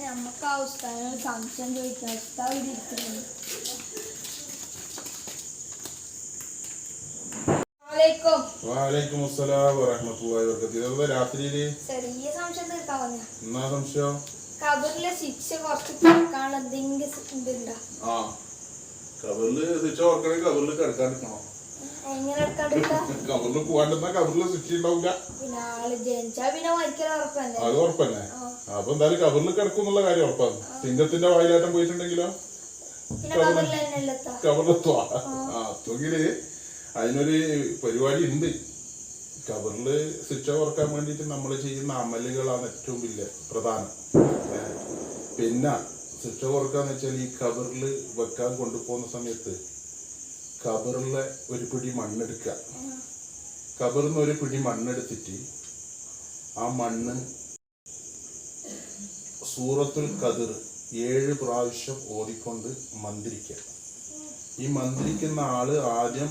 നമുക്ക് ആ ഉസ്താദിനോട് സംശയം ചോദിക്കാം. ഉസ്താവ് ഇവിടെ ഇരിക്കുന്നുണ്ട് വാലൈക്കും അസ്സലാം വറഹ്മത്തുള്ളാഹി വബറകാതുഹു. ഇതെന്താ രാത്രിയിൽ? ചെറിയ സംശയം തീർക്കാൻ വന്ന എന്നാ സംശയം? കബറിലെ ശിക്ഷ കുറച്ച് തീർക്കാനുള്ള എന്തെങ്കിലും ഇതുണ്ടോ ആ. കബറിൽ ശിക്ഷ ഓർക്കണമെങ്കിൽ കബറിൽ കിടക്കാണ്ടിരിക്കണം. എങ്ങനെ എടുക്കാണ്ടിരിക്ക കബറിൽ പോകാണ്ടെന്നാ കബറിൽ ശിക്ഷ ഉണ്ടാവില്ല പിന്നെ ആൾ ജനിച്ചാ പിന്നെ മരിക്കൽ ഉറപ്പല്ലേ? അത് ഉറപ്പന്നെ അപ്പൊ എന്തായാലും കബറിൽ കിടക്കും എന്നുള്ള കാര്യം ഉറപ്പാണ് സിംഗത്തിന്റെ വായിലാട്ടം പോയിട്ടുണ്ടെങ്കിലോ? എത്താ? ആ അത്തെങ്കിൽ അതിനൊരു പരിപാടി ഉണ്ട്. കബറിൽ ശിക്ഷ കുറയ്ക്കാൻ വേണ്ടിയിട്ട് നമ്മൾ ചെയ്യുന്ന അമലുകളാണ് ഏറ്റവും വലിയ പ്രധാനം. പിന്നെ ശിക്ഷ കുറക്കാന്ന് വെച്ചാൽ ഈ കബറിൽ വെക്കാൻ കൊണ്ടുപോകുന്ന സമയത്ത് കബറിലെ ഒരു പിടി മണ്ണെടുക്കുക. കബറിൽ നിന്ന് ഒരു പിടി മണ്ണെടുത്തിട്ട് ആ മണ്ണ് സൂറത്തുൽ കതിർ ഏഴ് പ്രാവശ്യം ഓടിക്കൊണ്ട് മന്ത്രിക്കുക ഈ മന്ത്രിക്കുന്ന ആൾ ആദ്യം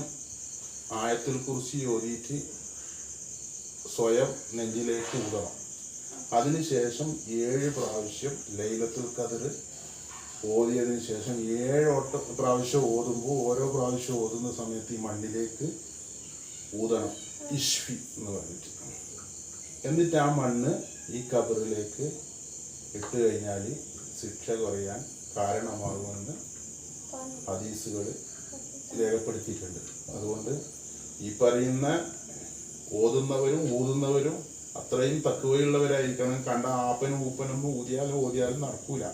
ആയത്തുൽ കുറിച്ച് ഓതിയിട്ട് സ്വയം നെഞ്ചിലേക്ക് ഊതണം. അതിനുശേഷം ഏഴ് പ്രാവശ്യം ലൈലത്തുൽ കതിർ ഓതിയതിന് ശേഷം ഏഴ് ഓട്ട പ്രാവശ്യം ഓതുമ്പോൾ ഓരോ പ്രാവശ്യം ഓതുന്ന സമയത്ത് ഈ മണ്ണിലേക്ക് ഊതണം. ഇഷ്ഫി എന്ന് പറഞ്ഞിട്ട്. എന്നിട്ട് ആ മണ്ണ് ഈ കബറിലേക്ക് ഇട്ട് കഴിഞ്ഞാൽ ശിക്ഷ കുറയാൻ കാരണമാകുമെന്ന് ഹദീസുകൾ രേഖപ്പെടുത്തിയിട്ടുണ്ട്. അതുകൊണ്ട് ഈ പറയുന്ന ഓതുന്നവരും ഊതുന്നവരും അത്രയും തക്കുവയുള്ളവരായിരിക്കണം. കണ്ട ആപ്പനും ഊപ്പനും ഊതിയാലും ഓതിയാലും നടക്കൂല.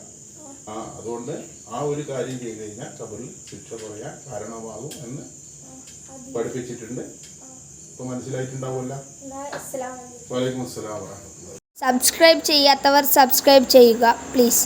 ആ അതുകൊണ്ട് ആ ഒരു കാര്യം ചെയ്ത് കഴിഞ്ഞാൽ കബറിൽ ശിക്ഷ കുറയാൻ കാരണമാകും എന്ന് പഠിപ്പിച്ചിട്ടുണ്ട്. ഇപ്പൊ മനസ്സിലായിട്ടുണ്ടാവുമല്ലോ? വലൈക്കും അസ്സലാം വാഹമത്തുള്ള സബ്സ്ക്രൈബ് ചെയ്യാത്തവർ സബ്സ്ക്രൈബ് ചെയ്യുക പ്ലീസ്